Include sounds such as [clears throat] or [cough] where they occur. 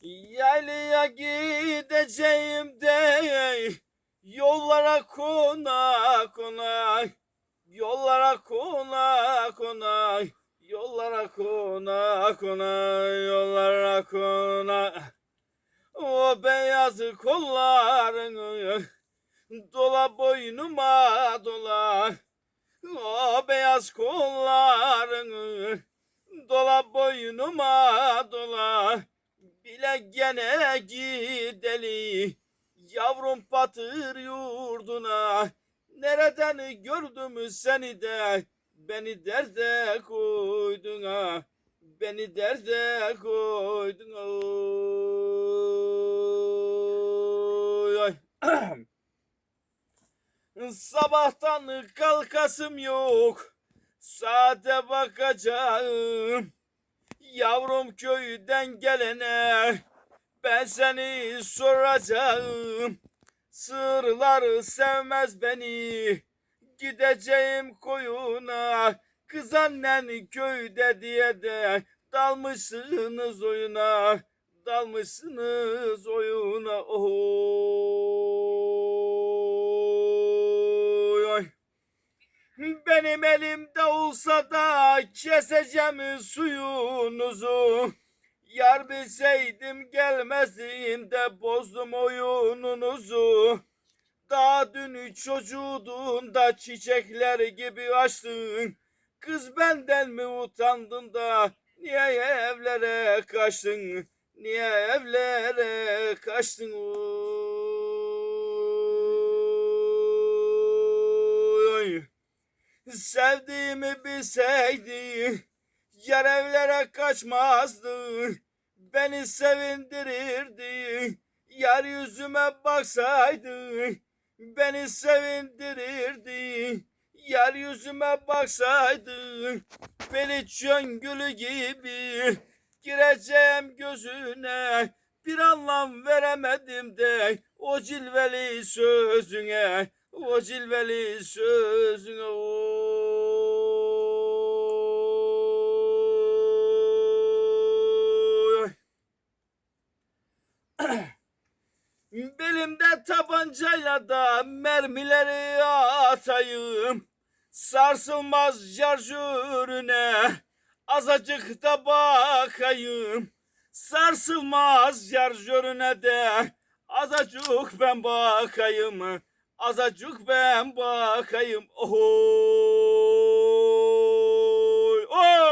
Yaylaya gideceğim de yollara kona kona yollara kona kona yollara kona kona yollara kona o beyaz kollarını dola boynuma dola. O beyaz kollarını dola boynuma dola bile gene gideli. Yavrum batır yurduna. Nereden gördüm seni de? Beni derde koydun ha. Beni derde koydun. Oy oy. [clears throat] Sabahtan kalkasım yok. Saate bakacağım. Yavrum köyden gelene Ben seni soracağım. Sırlar sevmez beni. Gideceğim koyuna. Kız annen köyde diye de Dalmışsınız oyuna. Dalmışsınız oyuna. Oy. Benim elimde olsa da keseceğim suyunuzu. Yar bilseydim gelmezdim de bozdum oyununuzu. Daha dün çocuğudun da çiçekler gibi açtın. Kız benden mi utandın da niye evlere kaçtın? Niye evlere kaçtın? Oy. Sevdiğimi bilseydi Yer evlere kaçmazdı Beni sevindirirdi. Yar yüzüme baksaydı Beni sevindirirdi. Yar yüzüme baksaydı Beni çöngülü gibi Gireceğim gözüne. Bir anlam veremedim de O cilveli sözüne o cilveli sözüne. oy. Belimde tabancayla da mermileri atayım. Sarsılmaz şarjörüne azacık da bakayım. Sarsılmaz şarjörüne de azacık ben bakayım. Azacık ben bakayım. Oy, oy.